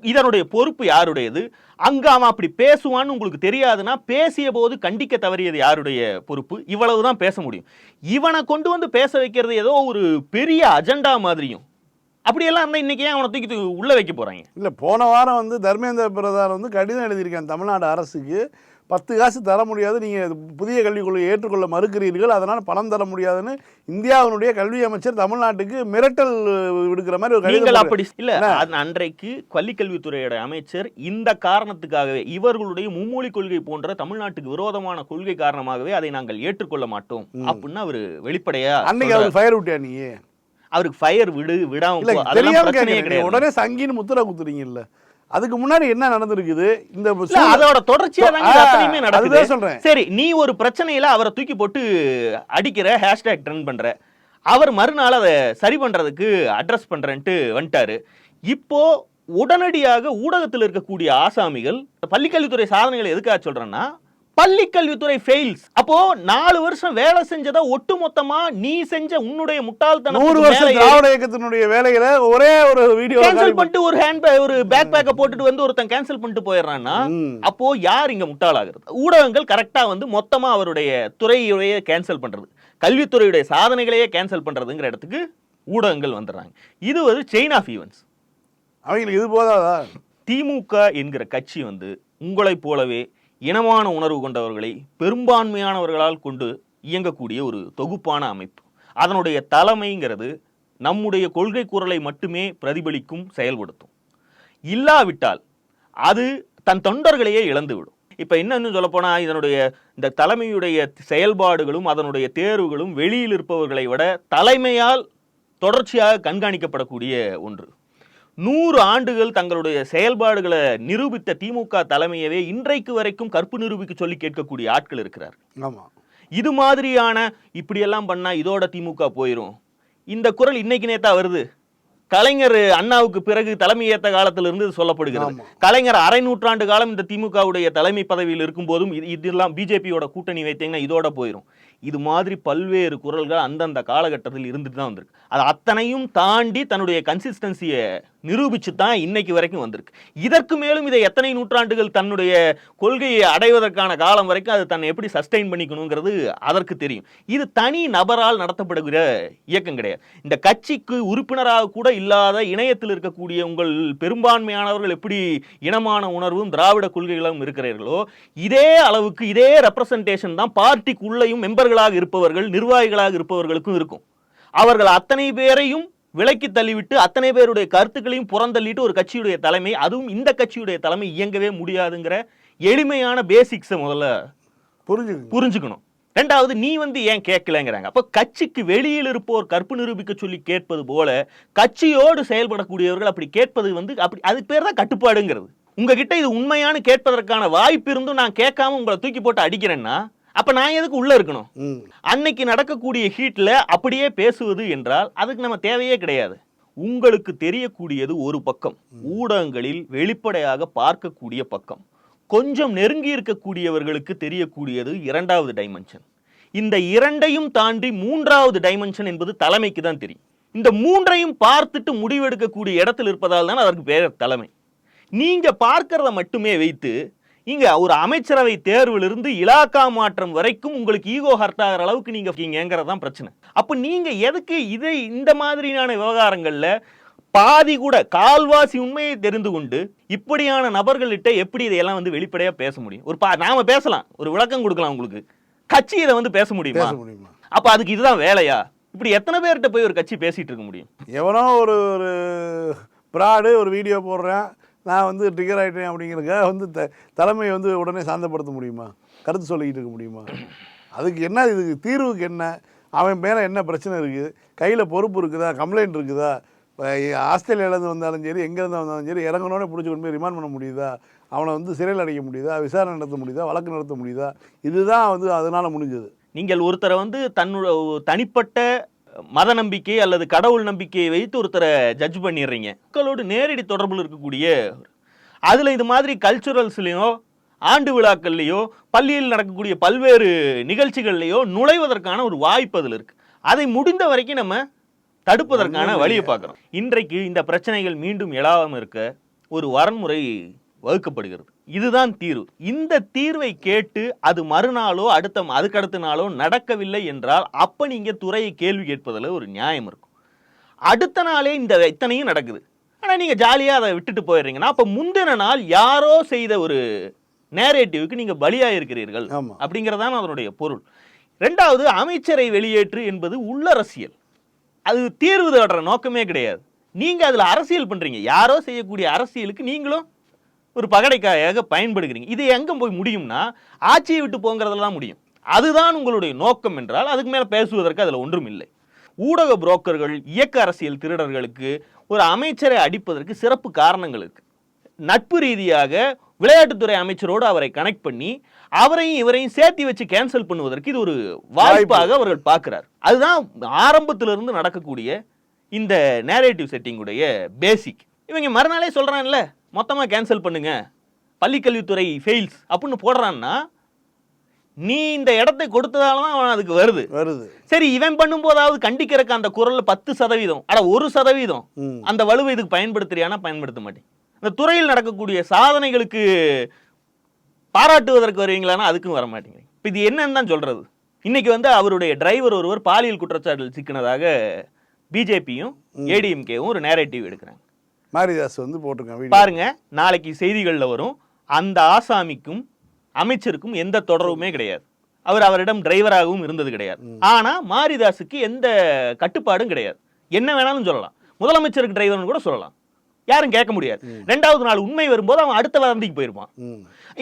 இதனுடைய பொறுப்பு யாருடையது? அங்க அவன் அப்படி பேசுவான்னு உங்களுக்கு தெரியாதுன்னா பேசிய போது கண்டிக்க தவறியது யாருடைய பொறுப்பு? இவ்வளவுதான் பேச முடியும். இவனை கொண்டு வந்து பேச வைக்கிறது ஏதோ ஒரு பெரிய அஜெண்டா மாதிரியும். அப்படியெல்லாம் இருந்தா இன்னைக்கு ஏன் அவனை தூக்கி தூக்கி உள்ள வைக்க போறாங்க? இல்லை போன வாரம் வந்து தர்மேந்திர பிரதான் வந்து கடிதம் எழுதியிருக்காங்க தமிழ்நாடு அரசுக்கு. பத்து காசு தர முடியாது நீங்கள் புதிய கல்விக் கொள்கையை ஏற்றுக்கொள்ள மறுக்கிறீர்கள் அதனால் பணம் தர முடியாதுன்னு இந்தியாவினுடைய கல்வி அமைச்சர் தமிழ்நாட்டுக்கு மிரட்டல் விடுக்கிற மாதிரி ஒரு கடிதம் அப்படி இல்ல அன்றைக்கு பள்ளிக்கல்வித்துறையோட அமைச்சர் இந்த காரணத்துக்காகவே இவர்களுடைய மும்மொழி கொள்கை போன்ற தமிழ்நாட்டுக்கு விரோதமான கொள்கை காரணமாகவே அதை நாங்கள் ஏற்றுக்கொள்ள மாட்டோம் அப்படின்னு அவரு வெளிப்படையா அன்னைக்கு. அவர் ஃபயர் விட்டியா நீ? அவருக்கு ஃபயர் விடு விடாம அதெல்லாம் பிரச்சனையே கிடையாது. உடனே சங்கின்னு முத்திர குத்துறீங்கல்ல. அதுக்கு முன்னாடி என்ன நடந்திருக்குது? இந்த அதோட தொடர்ச்சியா அத்தனையுமே நடக்குது. சொல்றேன். சரி நீ ஒரு பிரச்சனையில அவரை தூக்கி போட்டு அடிக்கிற ஹேஷ்டேக் ட்ரெண்ட் பண்ற. அவர் மறுநாள் அதை சரி பண்றதுக்கு அட்ரஸ் பண்றேன்ட்டு வந்துட்டாரு. இப்போ உடனடியாக ஊடகத்தில் இருக்கக்கூடிய ஆசாமிகள் பள்ளிக்கல்வித்துறை சாதனைகளை எதுக்காக சொல்றேன்னா பள்ளி கல்வித்துறை ஃபெயில்ஸ் அப்போ நாலு வருஷம் வேலை செஞ்சதை ஒட்டு மொத்தமா நீ செஞ்ச உன்னுடைய முட்டாள்தனம் நூறு வருஷம் திராவிட இயக்கத்தினுடைய வேலைகளை ஒரே ஒரு வீடியோ கேன்சல் பண்ணிட்டு ஒரு ஹேண்ட் ஒரு பேக் பேக்கை போட்டுட்டு வந்து ஒருத்தன் கேன்சல் பண்ணிட்டு போயிடுறான்னா. அப்போ யார் இங்க முட்டாளாகிறது? ஊடகங்கள் கரெக்டா வந்து மொத்தமா அவருடைய துறையுடைய கேன்சல் பண்றது. கல்வித்துறையுடைய சாதனைகளையே கேன்சல் பண்றதுங்கிற இடத்துக்கு ஊடகங்கள் வந்துடுறாங்க. இது ஒரு செயின் ஆஃப் ஈவெண்ட்ஸ் அவங்களுக்கு இது போதாதா? திமுக என்கிற கட்சி வந்து உங்களைப் போலவே இனமான உணர்வு கொண்டவர்களை பெரும்பான்மையானவர்களால் கொண்டு இயங்கக்கூடிய ஒரு தொகுப்பான அமைப்பு. அதனுடைய தலைமைங்கிறது நம்முடைய கொள்கை குரலை மட்டுமே பிரதிபலிக்கும் செயல்படுத்தும். இல்லாவிட்டால் அது தன் தொண்டர்களையே இழந்துவிடும். இப்போ இன்னும் சொல்லப்போனால் இதனுடைய இந்த தலைமையுடைய செயல்பாடுகளும் அதனுடைய தேர்வுகளும் வெளியில் இருப்பவர்களை விட தலைமையால் தொடர்ச்சியாக கண்காணிக்கப்படக்கூடிய ஒன்று. நூறு ஆண்டுகள் தங்களுடைய செயல்பாடுகளை நிரூபித்த திமுக தலைமையவே இன்றைக்கு வரைக்கும் கற்பு நிரூபிக்க சொல்லி கேட்கக்கூடிய ஆட்கள் இருக்கிறார். இது மாதிரியான இப்படியெல்லாம் பண்ணா இதோட திமுக போயிரும். இந்த குரல் இன்னைக்கு நேத்தா வருது. கலைஞர் அண்ணாவுக்கு பிறகு தலைமை ஏத்த காலத்திலிருந்து இது சொல்லப்படுகிறது. கலைஞர் அரை நூற்றாண்டு காலம் இந்த திமுகவுடைய தலைமை பதவியில் இருக்கும்போதும் இது இதெல்லாம் பிஜேபியோட கூட்டணி வைத்தீங்கன்னா இதோட போயிடும் இது மாதிரி பல்வேறு குரல்கள் அந்தந்த காலகட்டத்தில் இருந்துட்டு தான் வந்திருக்கு. அது அத்தனையும் தாண்டி தன்னுடைய கன்சிஸ்டன்சியை நிரூபிச்சு தான் இன்னைக்கு வரைக்கும் வந்திருக்கு. இதற்கு மேலும் இதை எத்தனை நூற்றாண்டுகள் தன்னுடைய கொள்கையை அடைவதற்கான காலம் வரைக்கும் அது தன்னை எப்படி சஸ்டெயின் பண்ணிக்கணுங்கிறது அதற்கு தெரியும். இது தனி நபரால் நடத்தப்படுகிற இயக்கம் கிடையாது. இந்த கட்சிக்கு உறுப்பினராக கூட இல்லாத இணையத்தில் இருக்கக்கூடிய உங்கள் பெரும்பான்மையானவர்கள் எப்படி இனமான உணர்வும் திராவிட கொள்கைகளும் இருக்கிறீர்களோ இதே அளவுக்கு இதே ரெப்ரசன்டேஷன் தான் பார்ட்டிக்குள்ளேயும் மெம்பர்களாக இருப்பவர்கள் நிர்வாகிகளாக இருப்பவர்களுக்கும் இருக்கும். அவர்கள் அத்தனை பேரையும் விலக்கி தள்ளிவிட்டு அத்தனை பேருடைய கருத்துக்களையும் புறந்தள்ளிட்டு ஒரு கட்சியுடைய தலைமை அதுவும் இந்த கட்சியுடைய தலைமை இயங்கவே முடியாதுங்கிற எளிமையான பேசிக்ஸை முதல்ல புரிஞ்சுக்குங்க புரிஞ்சுக்கணும். ரெண்டாவது நீ வந்து ஏன் கேட்கலங்கிறாங்க. அப்ப கட்சிக்கு வெளியில் இருப்போர் கற்பு நிரூபிக்க சொல்லி கேட்பது போல கட்சியோடு செயல்படக்கூடியவர்கள் அப்படி கேட்பது வந்து அப்படி அதுக்கு பேர் தான் கட்டுப்பாடுங்கிறது. உங்ககிட்ட இது உண்மையானு கேட்பதற்கான வாய்ப்பு இருந்தும் நான் கேட்காம உங்களை தூக்கி போட்டு அடிக்கிறேன்னா அப்ப நான் எதுக்கு உள்ள இருக்கணும்? அன்னைக்கு நடக்கக்கூடிய ஹீட்ல அப்படியே பேசுவது என்றால் அதுக்கு நம்ம தேவையே கிடையாது. உங்களுக்கு தெரியக்கூடியது ஒரு பக்கம். ஊடகங்களில் வெளிப்படையாக பார்க்கக்கூடிய பக்கம். கொஞ்சம் நெருங்கி இருக்கக்கூடியவர்களுக்கு தெரியக்கூடியது இரண்டாவது டைமென்ஷன் இந்த இரண்டையும் தாண்டி மூன்றாவது டைமென்ஷன் என்பது தலைமைக்கு தான் தெரியும். இந்த மூன்றையும் பார்த்துட்டு முடிவெடுக்கக்கூடிய இடத்தில் இருப்பதால் தான் அதற்கு பேர் தலைமை. நீங்க பார்க்கறத மட்டுமே வைத்து இங்க ஒரு அமைச்சரவை தேர்விலிருந்து இலாக்கா மாற்றம் வரைக்கும் உங்களுக்கு ஈகோ ஹர்ட் ஆகிற அளவுக்கு நீங்க இருக்கீங்கிறது தான் பிரச்சனை. அப்ப நீங்க எதுக்கு இதை இந்த மாதிரியான விவகாரங்கள்ல பாதி கூட கால்வாசி உண்மையை தெரிந்து கொண்டு இப்படியான நபர்கள்கிட்ட எப்படி இதையெல்லாம் வந்து வெளிப்படையா பேச முடியும்? ஒரு பா நாம பேசலாம். ஒரு விளக்கம் கொடுக்கலாம் உங்களுக்கு. கட்சி இதை வந்து பேச முடியுமா? பேச முடியுமா? அப்ப அதுக்கு இதுதான் வேலையா? இப்படி எத்தனை பேர்கிட்ட போய் ஒரு கட்சி பேசிட்டு இருக்க முடியும்? எவனோ ஒரு ஒரு ப்ராடு ஒரு வீடியோ போடுறேன். நான் வந்து ட்ரிகர் ஆகிட்டேன் அப்படிங்கிறதுக்காக வந்து த தலைமையை வந்து உடனே சாந்தப்படுத்த முடியுமா? கருத்து சொல்லிக்கிட்டு இருக்க முடியுமா? அதுக்கு என்ன இதுக்கு தீர்வுக்கு என்ன? அவன் மேலே என்ன பிரச்சனை இருக்குது? கையில் பொறுப்பு இருக்குதா? கம்ப்ளைண்ட் இருக்குதா? இப்போ ஆஸ்திரேலியாவிலேருந்து வந்தாலும் சரி எங்கேருந்து வந்தாலும் சரி இறங்கணுன்னே பிடிச்சி கொண்டு போய் ரிமாண்ட் பண்ண முடியுதா? அவனை வந்து சிறையில் அடைக்க முடியுதா? விசாரணை நடத்த முடியுதா? வழக்கு நடத்த முடியுதா? இதுதான் வந்து அதனால் முடிஞ்சது. நீங்கள் ஒருத்தரை வந்து தன்னுடைய தனிப்பட்ட மத நம்பிக்கை அல்லது கடவுள் நம்பிக்கையை வைத்து ஒருத்தரை ஜட்ஜ் பண்ணிடுறீங்க. மக்களோடு நேரடி தொடர்பில் இருக்கக்கூடிய அதில் இது மாதிரி கல்ச்சுரல்ஸ்லையோ ஆண்டு விழாக்கள்லையோ பள்ளியில் நடக்கக்கூடிய பல்வேறு நிகழ்ச்சிகள்லையோ நுழைவதற்கான ஒரு வாய்ப்பு அதில் இருக்கு. அதை முடிந்த வரைக்கும் நம்ம தடுப்பதற்கான வழியை பார்க்குறோம். இன்றைக்கு இந்த பிரச்சனைகள் மீண்டும் எழாமல் இருக்க ஒரு வரன்முறை வகுக்கப்படுகிறது. இதுதான் தீர்வு. இந்த தீர்வை கேட்டு அது மறுநாளோ அடுத்த அதுக்கடுத்த நாளோ நடக்கவில்லை என்றால் அப்ப நீங்க துறையை கேள்வி கேட்பதில் ஒரு நியாயம் இருக்கும். அடுத்த நாளே இந்த இத்தனையும் நடக்குது. ஆனா நீங்க ஜாலியா அதை விட்டுட்டு போயிடுறீங்கன்னா அப்ப முந்தின நாள் யாரோ செய்த ஒரு நேரேட்டிவ்க்கு நீங்க பலியா இருக்கிறீர்கள். அப்படிங்கறதான் அதனுடைய பொருள். ரெண்டாவது அமைச்சரை வெளியேற்று என்பது உள்ளரசியல் அது தீர்வு தேடுற நோக்கமே கிடையாது. நீங்க அதுல அரசியல் பண்றீங்க. யாரோ செய்யக்கூடிய அரசியலுக்கு நீங்களும் ஒரு பகடைக்காயாக பயன்படுகிறீங்க. இது எங்க போய் முடியும்னா ஆட்சியை விட்டு போங்கிறதுல தான் முடியும். அதுதான் உங்களுடைய நோக்கம் என்றால் அதுக்கு மேல பேசுவதற்கு அதுல ஒன்றும் இல்லை ஊடக புரோக்கர்கள் இயக்க அரசியல் திருடர்களுக்கு ஒரு அமைச்சரை அடிப்பதற்கு சிறப்பு காரணங்கள் இருக்கு. நட்பு ரீதியாக விளையாட்டுத்துறை அமைச்சரோடு அவரை கனெக்ட் பண்ணி அவரையும் இவரையும் சேர்த்து வச்சு கேன்சல் பண்ணுவதற்கு இது ஒரு வாய்ப்பாக அவர்கள் பார்க்கிறார். அதுதான் ஆரம்பத்திலிருந்து நடக்கக்கூடிய இந்த நேரேட்டிவ் செட்டிங்குடைய பேசிக் இவங்க மறுநாளே சொல்றான்ல மொத்தமா கேன்சல் பண்ணுங்க. பள்ளிக்கல்வித்துறை ஃபெயில்ஸ் அப்படின்னு போடுறான்னா நீ இந்த இடத்தை கொடுத்ததால தான் அவன் அதுக்கு வருது. வருது. சரி இவன் பண்ணும்போதாவது கண்டிக்கிறக்கு அந்த குரல்ல பத்து சதவீதம். அட ஒரு சதவீதம். அந்த வலுவை இதுக்கு பயன்படுத்துறியானா பயன்படுத்த மாட்டேன். இந்த துறையில் நடக்கக்கூடிய சாதனைகளுக்கு பாராட்டுவதற்கு வருவீங்களான்னா அதுக்கும் வர மாட்டேங்க இப்போ இது என்னன்னு தான் சொல்றது. இன்னைக்கு வந்து அவருடைய டிரைவர் ஒருவர் பாலியல் குற்றச்சாட்டில் சிக்கினதாக பிஜேபியும் ஏடிஎம்கேவும் ஒரு நேரேட்டிவ் எடுக்கிறாங்க. மாரிதாஸ் வந்து போட்டிருக்கான் பாருங்க நாளைக்கு செய்திகள்ல வரும். அந்த ஆசாமிக்கும் அமைச்சருக்கும் எந்த தொடர்புமே கிடையாது. அவர் அவரிடம் டிரைவராகவும் இருந்தது கிடையாது. ஆனா மாரிதாஸுக்கு எந்த கட்டுப்பாடும் கிடையாது. என்ன வேணாலும் சொல்லலாம். முதலமைச்சருக்கு டிரைவர்னு கூட சொல்லலாம். யாரும் கேட்க முடியாது. ரெண்டாவது நாள் உண்மை வரும்போது அவன் அடுத்த வதந்திக்கு போயிருப்பான்.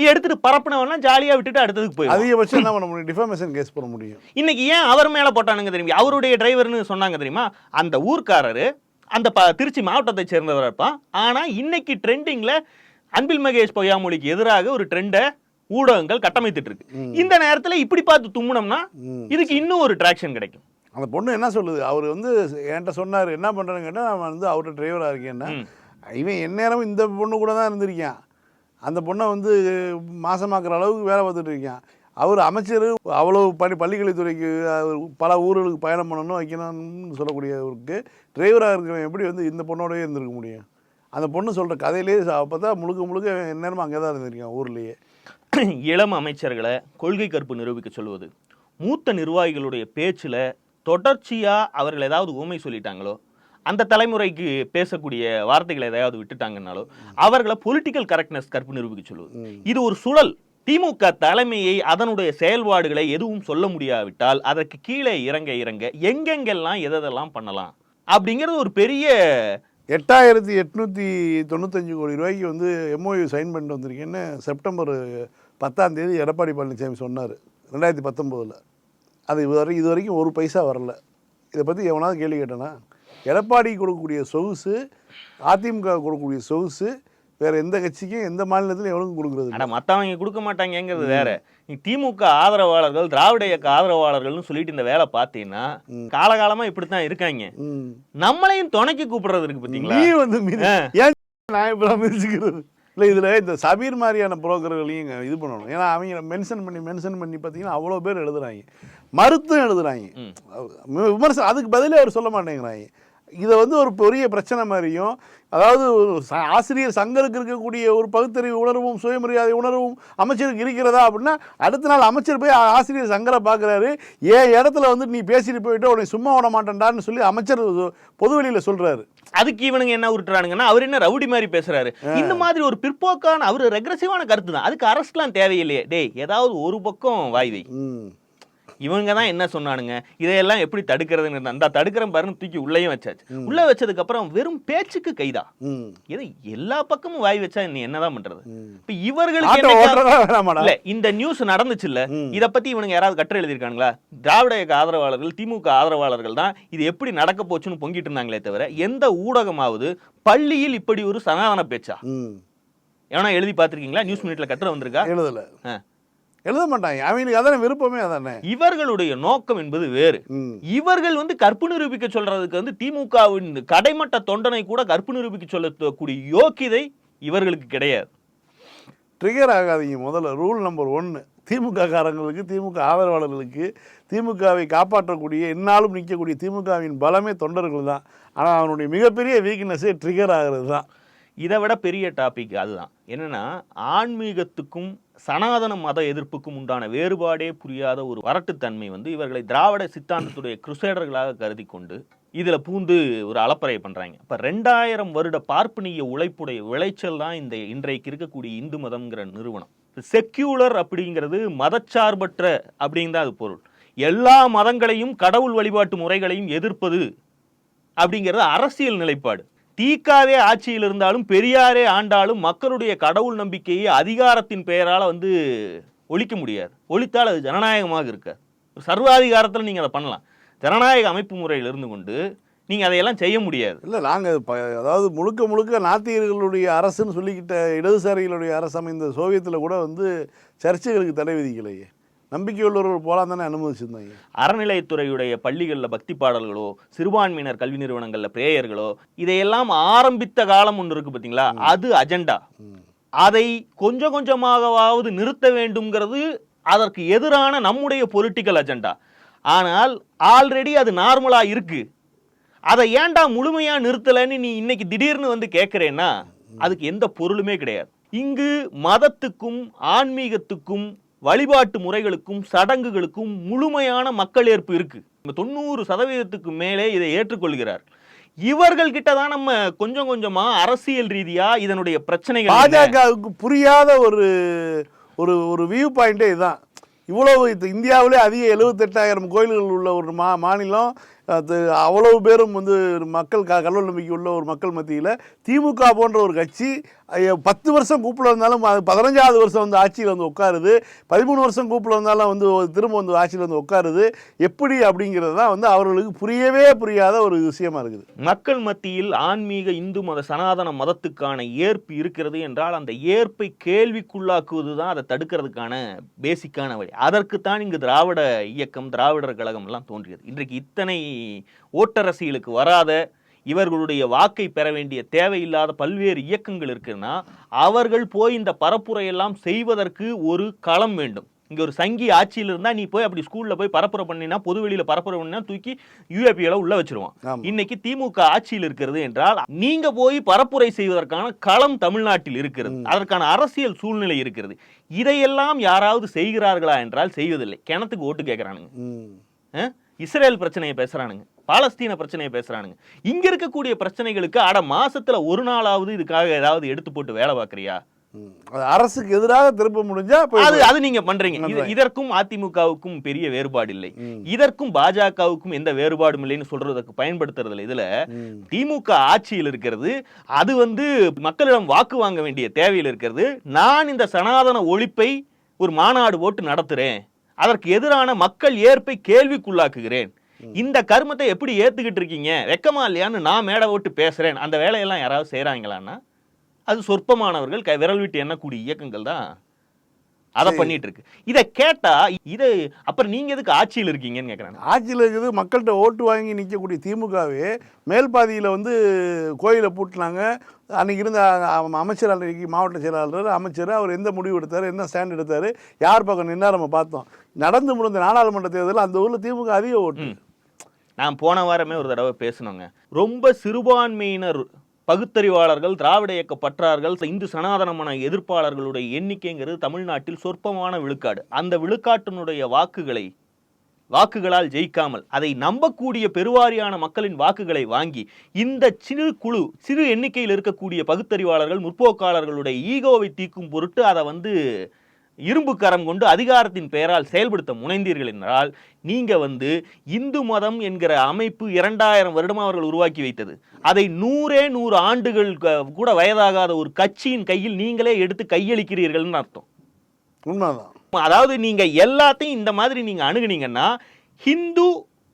எடுத்துட்டு பரப்புனவனா ஜாலியா விட்டுட்டு அடுத்ததுக்கு போயிருவான். அதிகபட்சம் என்ன பண்ண முடியும்? டிஃபர்மேஷன் கேஸ் போட முடியும். இன்னைக்கு ஏன் அவர் மேல போட்டானுங்க தெரியுமா? அவருடைய டிரைவர்னு சொன்னாங்க தெரியுமா? அந்த ஊர்க்காரரு அந்த ப- திருச்சி மாவட்டத்தை சேர்ந்தவர் இருப்பான் ஆனா இன்னைக்கு ட்ரெண்டிங்ல அன்பில் மகேஷ் பொய்யாமொழிக்கு எதிராக ஒரு ட்ரெண்டை ஊடகங்கள் கட்டமைத்துட்டு இருக்கு இந்த நேரத்துல இப்படி பார்த்து தும்முனோம்னா. இதுக்கு இன்னும் ஒரு டிராக்ஷன் கிடைக்கும். அந்த பொண்ணு என்ன சொல்லுது? அவர் வந்து என்கிட்ட சொன்னார் என்ன பண்ணுறேன்னு கேட்டால் நான் வந்து அவர்கிட்ட டிரைவராக இருக்கேன்னா. இவன் எந்நேரமும் இந்த பொண்ணு கூட தான் இருந்திருக்கான். அந்த பொண்ணை வந்து மாசமாக்குற அளவுக்கு வேலை பார்த்துட்டு இருக்கான். அவர் அமைச்சர் அவ்வளோ பள்ளி பள்ளிக்கல்வித்துறைக்கு பல ஊர்களுக்கு பயணம் பண்ணணும் வைக்கணும்னு சொல்லக்கூடியவருக்கு டிரைவராக இருக்கிறவன் எப்படி வந்து இந்த பொண்ணோடயே இருந்திருக்க முடியும்? அந்த பொண்ணு சொல்கிற கதையிலேயே தான் முழுக்க முழுக்க எந்நேரமும் அங்கே தான் இருந்திருக்கான் ஊர்லேயே. இளம் அமைச்சர்களை கொள்கை கற்பு நிரூபிக்க சொல்லுவது மூத்த நிர்வாகிகளுடைய பேச்சுல தொடர்ச்சியா அவர்கள் ஏதாவது ஊமை சொல்லிட்டாங்களோ அந்த தலைமுறைக்கு பேசக்கூடிய வார்த்தைகளை எதையாவது விட்டுட்டாங்கன்னாலோ அவர்களை பொலிட்டிக்கல் கரெக்ட்னஸ் கற்பு நிரூபிக்க சொல்லுவது இது ஒரு சுழல். திமுக தலைமையை அதனுடைய செயல்பாடுகளை எதுவும் சொல்ல முடியாவிட்டால் அதற்கு கீழே இறங்க இறங்க எங்கெங்கெல்லாம் எதெல்லாம் பண்ணலாம் அப்படிங்கிறது ஒரு பெரிய எட்டாயிரத்தி எட்நூற்றி தொண்ணூத்தஞ்சு கோடி ரூபாய்க்கு வந்து எம்ஓயு சைன் பண்ணிட்டு வந்திருக்கேன்னு செப்டம்பர் பத்தாம் தேதி எடப்பாடி பழனிசாமி சொன்னார். ரெண்டாயிரத்தி பத்தொம்போதில். அது இதுவரை இது வரைக்கும் ஒரு பைசா வரல. இதை பற்றி எவனாவது கேள்வி கேட்டேன்னா எடப்பாடி கொடுக்கக்கூடிய சொகுசு அதிமுக கொடுக்கக்கூடிய சொகுசு வேற எந்த கட்சிக்கும் எந்த மாநிலத்திலும் எவனுக்கும் கொடுக்குறது ஆனா மத்தவங்க கொடுக்க மாட்டாங்கங்கிறது வேற. நீ திமுக ஆதரவாளர்கள் திராவிட இயக்க ஆதரவாளர்கள்னு சொல்லிட்டு இந்த வேலை பார்த்தீங்கன்னா காலகாலமா இப்படித்தான் இருக்காங்க. நம்மளையும் துணைக்கு கூப்பிடுறது இருக்கு பாத்தீங்களா நீ வந்து. ஏன் நான் இப்போ மிதிச்சுக்கிறது? இல்லை இதில் இந்த சபீர் மாதிரியான புரோக்கர்களையும் இது பண்ணணும். ஏன்னா அவங்க மென்ஷன் பண்ணி மென்ஷன் பண்ணி பார்த்தீங்கன்னா அவ்வளோ பேர் எழுதுறாங்க. மறுத்தும் எழுதுறாங்க. விமர்சனம் அதுக்கு பதிலே அவர் சொல்ல மாட்டேங்கிறாங்க. இதை வந்து ஒரு பெரிய பிரச்சனை மாதிரியும் அதாவது ஒரு ஆசிரியர் சங்கருக்கு இருக்கக்கூடிய ஒரு பகுத்தறிவு உணர்வும் சுயமரியாதை உணர்வும் அமைச்சருக்கு இருக்கிறதா அப்படின்னா அடுத்த நாள் அமைச்சர் போய் ஆசிரியர் சங்கரை பார்க்குறாரு. ஏன் இடத்துல வந்து நீ பேசிட்டு போயிட்டு உன்னை சும்மா விட மாட்டேன்டான்னு சொல்லி அமைச்சர் பொதுவெளியில் சொல்கிறாரு அதுக்கு இவனுங்க என்ன உருட்டுறானுங்கன்னா அவர் என்ன ரவுடி மாதிரி பேசுறாரு. இந்த மாதிரி ஒரு பிற்போக்கான அவரு ரெக்ரசிவான கருத்து தான் அதுக்கு அரஸ்ட்லாம் தேவையில்லையே. டேய் ஏதாவது ஒரு பக்கம் வாய் வை. ம். இவங்க தான் என்ன சொன்னானுங்க? இதையெல்லாம் எப்படி தடுக்கிறதுன்னு அந்த தடுக்கிறேன் பாருன்னு தூக்கி உள்ளேயும் வச்சாச்சு. உள்ள வச்சதுக்கு அப்புறம் வெறும் பேச்சுக்கு கைதா. இதை எல்லா பக்கமும் வாய் வச்சா நீ என்னதான் பண்றது. இப்ப இவர்களுக்கு இல்ல இந்த நியூஸ் நடந்துச்சுல்ல ம். இத பத்தி இவனுங்க யாராவது கட்டுரை எழுதியிருக்காங்களா திராவிட இயக்க ஆதரவாளர்கள் திமுக ஆதரவாளர்கள் தான் இது எப்படி நடக்க போச்சுன்னு பொங்கிட்டு இருந்தாங்களே தவிர எந்த ஊடகமாவது பள்ளியில் இப்படி ஒரு சனாதன பேச்சா? எவனா எழுதி பார்த்திருக்கீங்களா? நியூஸ் மினிட்ல கட்டுரை வந்திருக்கா? எழுதலை. எழுத மாட்டாங்க. அவங்களுக்கு அதானே விருப்பமே அதானே? இவர்களுடைய நோக்கம் என்பது வேறு. இவர்கள் வந்து கற்பு நிரூபிக்க சொல்றதுக்கு வந்து திமுகவின் கடைமட்ட தொண்டனை கூட கற்பு நிரூபிக்க சொல்லக்கூடிய யோக்கியதை இவர்களுக்கு கிடையாது. ட்ரிகர் ஆகாதீங்க முதல்ல. ரூல் நம்பர் ஒன்று திமுக காரங்களுக்கு திமுக ஆதரவாளர்களுக்கு திமுகவை காப்பாற்றக்கூடிய எந்நாளும் நிற்கக்கூடிய திமுகவின் பலமே தொண்டர்கள் தான். ஆனால் அவனுடைய மிகப்பெரிய வீக்னஸே ட்ரிகர் ஆகிறது தான். இதை விட பெரிய டாபிக் அதுதான். என்னென்னா ஆன்மீகத்துக்கும் சனாதன மத எதிர்ப்புக்கும் உண்டான வேறுபாடே புரியாத ஒரு வரட்டுத்தன்மை வந்து இவர்களை திராவிட சித்தாந்தத்துடைய கிருசேடர்களாக கருதி கொண்டு இதில் பூந்து ஒரு அலப்பறை பண்ணுறாங்க இப்போ ரெண்டாயிரம் வருட பார்ப்பனிய உழைப்புடைய விளைச்சல் தான் இந்த இன்றைக்கு இருக்கக்கூடிய இந்து மதம்ங்கிற நிறுவனம். செக்யூலர் அப்படிங்கிறது மதச்சார்பற்ற அப்படிங்க தான் அது பொருள். எல்லா மதங்களையும் கடவுள் வழிபாட்டு முறைகளையும் எதிர்ப்பது அப்படிங்கிறது அரசியல் நிலைப்பாடு. தீக்காவே ஆட்சியில் இருந்தாலும் பெரியாரே ஆண்டாலும் மக்களுடைய கடவுள் நம்பிக்கையை அதிகாரத்தின் பெயரால் வந்து ஒழிக்க முடியாது. ஒழித்தால் அது ஜனநாயகமாக இருக்க சர்வாதிகாரத்தில் நீங்கள் அதை பண்ணலாம். ஜனநாயக அமைப்பு முறையில் இருந்து கொண்டு நீங்கள் அதையெல்லாம் செய்ய முடியாது. இல்லை நாங்கள் அதாவது முழுக்க முழுக்க நாத்திகர்களுடைய அரசுன்னு சொல்லிக்கிட்ட இடதுசாரிகளுடைய அரசு அமைந்த சோவியத்தில் கூட வந்து சர்ச்சைகளுக்கு தடை விதிக்கலையே. நம்பிக்கை உள்ளவர்கள் போலாம் தானே அனுமதிச்சிருந்தாங்க. அறநிலையத்துறையுடைய பள்ளிகளில் பக்தி பாடல்களோ சிறுபான்மையினர் கல்வி நிறுவனங்களில் பிரேயர்களோ இதையெல்லாம் ஆரம்பித்த காலம் ஒன்று இருக்கு பார்த்தீங்களா அது அஜெண்டா. அதை கொஞ்சம் கொஞ்சமாகவாவது நிறுத்த வேண்டும்ங்கிறது அதற்கு எதிரான நம்முடைய பொலிட்டிக்கல் அஜெண்டா ஆனால் ஆல்ரெடி அது நார்மலா இருக்கு. அதை ஏன்டா முழுமையா நிறுத்தலைன்னு நீ இன்னைக்கு திடீர்னு வந்து கேட்கிறேன்னா அதுக்கு எந்த பொருளுமே கிடையாது. இங்கு மதத்துக்கும் ஆன்மீகத்துக்கும் வழிபாட்டு முறைகளுக்கும் சடங்குகளுக்கும் முழுமையான மக்கள் ஏற்பு இருக்கு. இந்த தொண்ணூறு சதவீதத்துக்கு மேலே இதை ஏற்றுக்கொள்கிறார். இவர்கள் கிட்ட தான் நம்ம கொஞ்சம் கொஞ்சமா அரசியல் ரீதியா இதனுடைய பிரச்சனைகள் பாஜகவுக்கு புரியாத ஒரு ஒரு ஒரு வியூ பாயிண்டே இதுதான் இவ்வளவு இது இந்தியாவிலே அதிக எழுபத்தெட்டாயிரம் கோயில்கள் உள்ள ஒரு மா மாநிலம் அது அவ்வளவு பேரும் வந்து மக்கள் க கடவுள் நம்பிக்கை உள்ள ஒரு மக்கள் மத்தியில் திமுக போன்ற ஒரு கட்சி பத்து வருஷம் கூப்பில் இருந்தாலும் பதினஞ்சாவது வருஷம் வந்து ஆட்சியில் வந்து உட்காருது. பதிமூணு வருஷம் கூப்பில் இருந்தாலும் வந்து திரும்ப வந்து ஆட்சியில் வந்து உட்காருது. எப்படி அப்படிங்கிறது தான் வந்து அவர்களுக்கு புரியவே புரியாத ஒரு விஷயமா இருக்குது. மக்கள் மத்தியில் ஆன்மீக இந்து மத சனாதன மதத்துக்கான ஏற்பு இருக்கிறது என்றால் அந்த ஏற்பை கேள்விக்குள்ளாக்குவது தான் அதை தடுக்கிறதுக்கான பேசிக்கான வழி. அதற்குத்தான் இங்கு திராவிட இயக்கம் திராவிடர் கழகம் எல்லாம் தோன்றியது. இன்றைக்கு இத்தனை ஓட்டரசியலுக்கு வராத இவர்களுடைய வாக்கை பெற வேண்டிய தேவையில்லாத பல்வேறு இயக்கங்கள் இருக்குன்னா அவர்கள் போய் இந்த பரப்புரையெல்லாம் செய்வதற்கு ஒரு களம் வேண்டும். இங்க ஒரு சங்கி ஆட்சியில் இருந்தா நீ போய் அப்படி ஸ்கூல்ல போய் பரப்புரை பண்ணினா பொதுவெளியில பரப்புரை பண்ணினா தூக்கி யூஏபியில உள்ள வச்சிருவான். இன்னைக்கு திமுக ஆட்சியில் இருக்கிறது என்றால் நீங்க போய் பரப்புரை செய்வதற்கான களம் தமிழ்நாட்டில் இருக்கிறது. அதற்கான அரசியல் சூழ்நிலை இருக்கிறது. இதையெல்லாம் யாராவது செய்கிறார்களா என்றால் செய்வதில்லை. கிணத்துக்கு ஓட்டு கேட்கறானுங்க? இஸ்ரேல் பிரச்சனையை பேசுறானுங்க. பாலஸ்தீன பிரச்சனையை பேசுறானுங்க. இங்க இருக்கக்கூடிய பிரச்சனைகளுக்கு அட மாசத்துல ஒரு நாளாவது இதுக்காக ஏதாவது எடுத்து போட்டு வேலை பார்க்கறியா? அரசுக்கு எதிராக திருப்ப முடிஞ்சா அது அது நீங்க பண்றீங்க. இதற்கும் அதிமுகவுக்கும் பெரிய வேறுபாடு இல்லை. இதற்கும் பாஜகவுக்கும் எந்த வேறுபாடும் இல்லைன்னு சொல்றதுக்கு பயன்படுத்துறதுல இதுல ம். திமுக ஆட்சியில் இருக்கிறது அது வந்து மக்களிடம் வாக்கு வாங்க வேண்டிய தேவையில் இருக்கிறது. நான் இந்த சனாதன ஒழிப்பை ஒரு மாநாடு போட்டு நடத்துறேன். அதற்கு எதிரான மக்கள் ஏற்பை கேள்விக்குள்ளாக்குகிறேன். இந்த கர்மத்தை எப்படி ஏத்துக்கிட்டு இருக்கீங்க? வெக்கமா இல்லையான்னு நான் மேடை போட்டு பேசுறேன். அந்த வேலையெல்லாம் யாராவது செய்றாங்களான்னா அது சொற்பமானவர்கள் க- விரல் விட்டு எண்ணக்கூடிய இயக்கங்கள் தான் அதை. பண்ணிட்டு இருக்கு. இதை கேட்டா இது அப்புறம் நீங்க எதுக்கு ஆட்சியில் இருக்கீங்கன்னு கேக்குறாங்க ஆட்சியில் இருக்குது மக்கள்கிட்ட ஓட்டு வாங்கி நிற்கக்கூடிய திமுகவே மேல் பாதியில் வந்து கோயிலை பூட்டினாங்க. அன்னைக்கு இருந்த அமைச்சர் அன்னைக்கு மாவட்ட செயலாளர் அமைச்சர் அவர் எந்த முடிவு எடுத்தார் என்ன ஸ்டாண்ட் எடுத்தார் யார் பக்கம் நின்னா நம்ம பார்த்தோம். நடந்து முடிந்த நாடாளுமன்ற தேர்தலில் அந்த ஊரில் திமுக அதிக ஓட்டு. நான் போன வாரமே ஒரு தடவை பேசணுங்க ரொம்ப சிறுபான்மையினர் பகுத்தறிவாளர்கள் திராவிட இயக்க பற்றார்கள் இந்து சனாதனமான எதிர்ப்பாளர்களுடைய எண்ணிக்கைங்கிறது தமிழ்நாட்டில் சொற்பமான விழுக்காடு. அந்த விழுக்காட்டினுடைய வாக்குகளை வாக்குகளால் ஜெயிக்காமல் அதை நம்பக்கூடிய பெருவாரியான மக்களின் வாக்குகளை வாங்கி இந்த சிறு குழு சிறு எண்ணிக்கையில் இருக்கக்கூடிய பகுத்தறிவாளர்கள் முற்போக்காளர்களுடைய ஈகோவை தீக்கும் பொருட்டு அதை வந்து இரும்பு கரம் கொண்டு அதிகாரத்தின் பெயரால் செயல்படுத்த முனைந்தீர்கள் என்றால் நீங்க வந்து இந்து மதம் என்கிற அமைப்பு இரண்டாயிரம் வருடம் அவர்கள் உருவாக்கி வைத்தது. அதை நூறே நூறு ஆண்டுகள் கூட வயதாகாத ஒரு கட்சியின் கையில் நீங்களே எடுத்து கையளிக்கிறீர்கள்னு அர்த்தம். உண்மைதான். அதாவது நீங்க எல்லாத்தையும் இந்த மாதிரி நீங்க அணுகுனீங்கன்னா ஹிந்து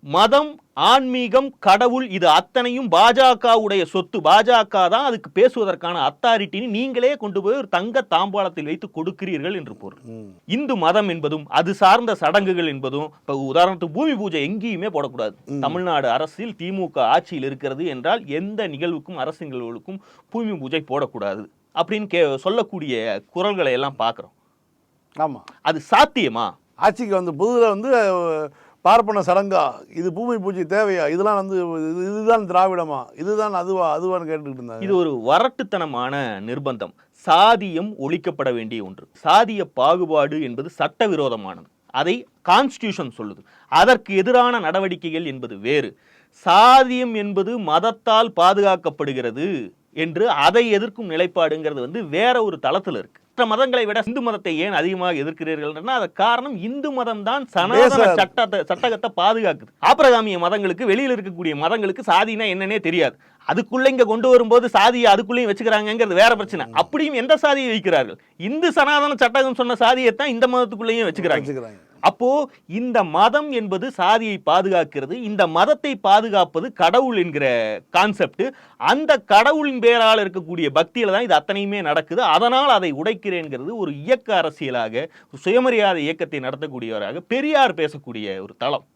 மதம் ஆன்மீகம் கடவுள் இது அத்தனையும் பாஜகவுடைய சொத்து. பாஜக தான் அதுக்கு பேசுவதற்கான அத்தாரிட்டின்னு நீங்களே கொண்டு போய் ஒரு தங்க தாம்பாளத்தில் வைத்து கொடுக்கிறீர்கள் என்று பொருள். இந்து மதம் என்பதும் அது சார்ந்த சடங்குகள் என்பதும் இப்போ உதாரணத்துக்கு பூமி பூஜை எங்கேயுமே போடக்கூடாது. தமிழ்நாடு அரசில் திமுக ஆட்சியில் இருக்கிறது என்றால் எந்த நிகழ்வுக்கும் அரசு நிகழ்வுகளுக்கும் பூமி பூஜை போடக்கூடாது அப்படின்னு கே சொல்லக்கூடிய குரல்களை எல்லாம் பார்க்குறோம். ஆமாம் அது சாத்தியமா? ஆட்சிக்கு வந்து புதுதில் வந்து பார்ப்பன சடங்கா இது பூமி பூஜை தேவையா? இதெல்லாம் வந்து இதுதான் திராவிடமா? இதுதான் அதுவா அதுவான்னு கேட்டுக்கிட்டு இருந்தாங்க. இது ஒரு வரட்டுத்தனமான நிர்பந்தம். சாதியம் ஒழிக்கப்பட வேண்டிய ஒன்று. சாதிய பாகுபாடு என்பது சட்டவிரோதமானது. அதை கான்ஸ்டியூஷன் சொல்லுது. அதற்கு எதிரான நடவடிக்கைகள் என்பது வேறு. சாதியம் என்பது மதத்தால் பாதுகாக்கப்படுகிறது என்று அதை எதிர்க்கும் நிலைப்பாடுங்கிறது வந்து வேற ஒரு தளத்தில் இருக்கு. மற்ற மதங்களை விட இந்து மதத்தை ஏன் அதிகமாக எதிர்க்கிறீர்கள்னா அது காரணம் இந்து மதம் தான் சனாதன சட்டத்தை சட்டகத்தை பாதுகாக்குது. ஆபிரகாமிய மதங்களுக்கு வெளியில் இருக்கக்கூடிய மதங்களுக்கு சாதினா என்னன்னே தெரியாது. அதுக்குள்ள இங்க கொண்டு வரும்போது சாதியை அதுக்குள்ளேயும் வச்சுக்கிறாங்கங்கிறது வேற பிரச்சனை. அப்படியும் எந்த சாதியை வைக்கிறார்கள்? இந்து சனாதன சட்டகம் சொன்ன சாதியைத்தான் இந்த மதத்துக்குள்ளேயும் வச்சுக்கிறாங்க. அப்போ இந்த மதம் என்பது சாதியை பாதுகாக்கிறது இந்த மதத்தை பாதுகாப்பது கடவுள் என்கிற கான்செப்ட் அந்த கடவுளின் பேரால் இருக்கக்கூடிய பக்தியில தான் இது அத்தனையுமே நடக்குது. அதனால் அதை உடைக்கிறேங்கிறது ஒரு இயக்க அரசியலாக சுயமரியாதை இயக்கத்தை நடத்தக்கூடியவராக பெரியார் பேசக்கூடிய ஒரு தளம்.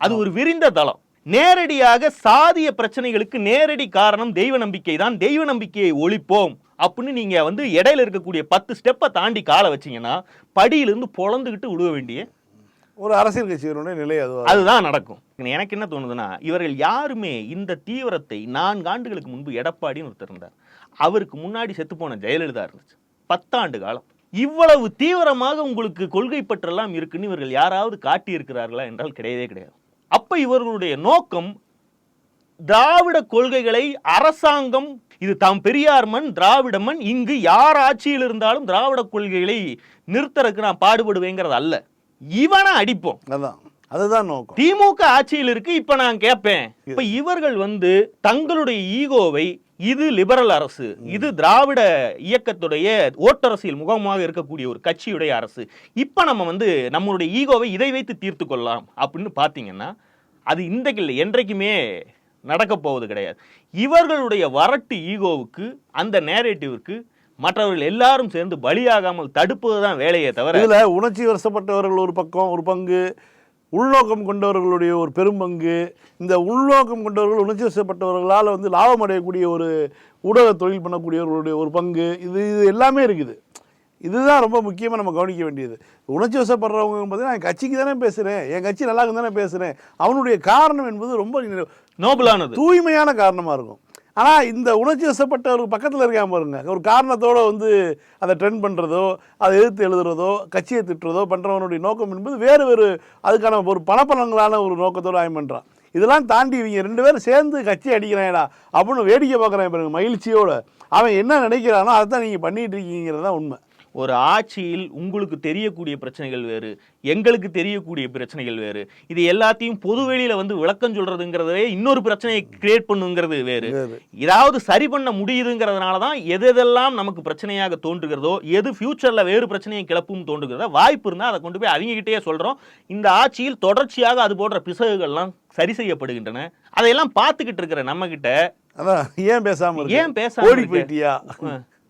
அது ஒரு விரிந்த தளம். நேரடியாக சாதிய பிரச்சனைகளுக்கு நேரடி காரணம் தெய்வ நம்பிக்கை தான். தெய்வ நம்பிக்கையை ஒழிப்போம் அப்படின்னு நீங்க வந்து இடையில இருக்கக்கூடிய பத்து ஸ்டெப்பை தாண்டி காலை வச்சீங்கன்னா படியிலிருந்து பொழந்துக்கிட்டு விழுக வேண்டிய ஒரு அரசியல் கட்சியினுடைய நிலை அது அதுதான் நடக்கும். எனக்கு என்ன தோணுதுன்னா இவர்கள் யாருமே இந்த தீவிரத்தை நான்கு ஆண்டுகளுக்கு முன்பு எடப்பாடின்னு ஒருத்தர் இருந்தார். அவருக்கு முன்னாடி செத்து போன ஜெயலலிதா இருந்துச்சு. பத்தாண்டு காலம். இவ்வளவு தீவிரமாக உங்களுக்கு கொள்கை பற்றெல்லாம் இருக்குன்னு இவர்கள் யாராவது காட்டி இருக்கிறார்களா என்றால் கிடையவே கிடையாது. அப்ப இவர்களுடைய நோக்கம் திராவிட கொள்கைகளை அரசாங்கம் இது தாம் பெரியார் மண் திராவிட மண் இங்கு யார் ஆட்சியில் இருந்தாலும் திராவிட கொள்கைகளை நிறுத்தறதுக்கு நான் பாடுபடுவேங்கிறது அல்ல. இவனை அடிப்போம். அதான். அதுதான் நோக்கம். திமுக ஆட்சியில் இருக்கு இப்ப நான் கேட்பேன் இப்ப இவர்கள் வந்து தங்களுடைய ஈகோவை இது லிபரல் அரசு இது திராவிட இயக்கத்துடைய ஓட்டரசியல் முகமாக இருக்கக்கூடிய ஒரு கட்சியுடைய அரசு. இப்ப நம்ம வந்து நம்மளுடைய ஈகோவை இதை வைத்து தீர்த்து கொள்ளலாம் அப்படின்னு பாத்தீங்கன்னா அது இன்றைக்கு இல்லை என்றைக்குமே நடக்க போவது கிடையாது. இவர்களுடைய வரட்டு ஈகோவுக்கு அந்த நேரேட்டிவ்க்கு மற்றவர்கள் எல்லாரும் சேர்ந்து பலியாகாமல் தடுப்பது தான் வேலையே தவிர இதுல உணர்ச்சி வசப்பட்டவர்கள் ஒரு பக்கம் ஒரு பங்கு உள்நோக்கம் கொண்டவர்களுடைய ஒரு பெரும்பங்கு. இந்த உள்நோக்கம் கொண்டவர்கள் உணர்ச்சி வசப்பட்டவர்களால் வந்து லாபம் அடையக்கூடிய ஒரு ஊடக தொழில் பண்ணக்கூடியவர்களுடைய ஒரு பங்கு. இது இது எல்லாமே இருக்குது. இதுதான் ரொம்ப முக்கியமாக நம்ம கவனிக்க வேண்டியது. உணர்ச்சி வசப்படுறவங்க பார்த்தீங்கன்னா என் கட்சிக்கு தானே பேசுகிறேன் என் கட்சி நல்லா தானே பேசுகிறேன் அவனுடைய காரணம் என்பது ரொம்ப நோபலானது தூய்மையான காரணமாக இருக்கும். ஆனால் இந்த உணர்ச்சி வசப்பட்டவர் பக்கத்தில் இருக்காமல் பாருங்க. ஒரு காரணத்தோடு வந்து அதை ட்ரெண்ட் பண்ணுறதோ அதை எதிர்த்து எழுதுறதோ கட்சியை திட்டுறதோ பண்ணுறவனுடைய நோக்கம் என்பது வேறு வேறு அதுக்கான ஒரு பணப்பலங்களான ஒரு நோக்கத்தோடு ஆயம் பண்ணுறான் இதெல்லாம் தாண்டி இவங்க ரெண்டு பேரும் சேர்ந்து கட்சி அடிக்கிறாங்கடா அப்படின்னு வேடிக்கை பார்க்குறேன் பாருங்க மகிழ்ச்சியோடு. அவன் என்ன நினைக்கிறானோ அதை தான் நீங்கள் பண்ணிகிட்டு இருக்கீங்கிறது தான் உண்மை. ஒரு ஆட்சியில் உங்களுக்கு தெரியக்கூடிய பிரச்சனைகள் வேறு எங்களுக்கு தெரியக்கூடிய பிரச்சனைகள் வேறு இது எல்லாத்தையும் பொது வெளியில வந்து விளக்கம் சொல்றதுங்கிறதே இன்னொரு பிரச்சனையை கிரியேட் பண்ணுங்கிறது வேறு. ஏதாவது சரி பண்ண முடியுதுங்கிறதுனால தான் எது எதெல்லாம் நமக்கு பிரச்சனையாக தோன்றுகிறதோ எது ஃபியூச்சர்ல வேறு பிரச்சனையை கிளப்பும் தோன்றுகிறதோ வாய்ப்பு இருந்தால் அதை கொண்டு போய் அவங்க கிட்டேயே சொல்றோம் இந்த ஆட்சியில் தொடர்ச்சியாக அது போன்ற பிசகுகள்லாம் சரி செய்யப்படுகின்றன அதையெல்லாம் பார்த்துக்கிட்டு இருக்கிற நம்ம கிட்ட அதான் ஏன் பேசாமல்? ஏன் பேசாம ஓடி? போயிட்டியா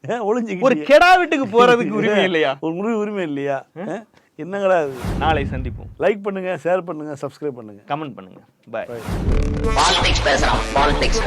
ஏன் ஒரு கெடா வீட்டுக்கு போறதுக்கு உரிமை இல்லையா? ஒரு முழு உரிமை இல்லையா? அஹ்? என்னங்கடா இது நாளை சந்திப்போம். லைக் பண்ணுங்க ஷேர் பண்ணுங்க சப்ஸ்கிரைப் பண்ணுங்க. கமெண்ட் பண்ணுங்க. பாய் பாலிடிக்ஸ் பேசுறான் பாலிடிக்ஸ்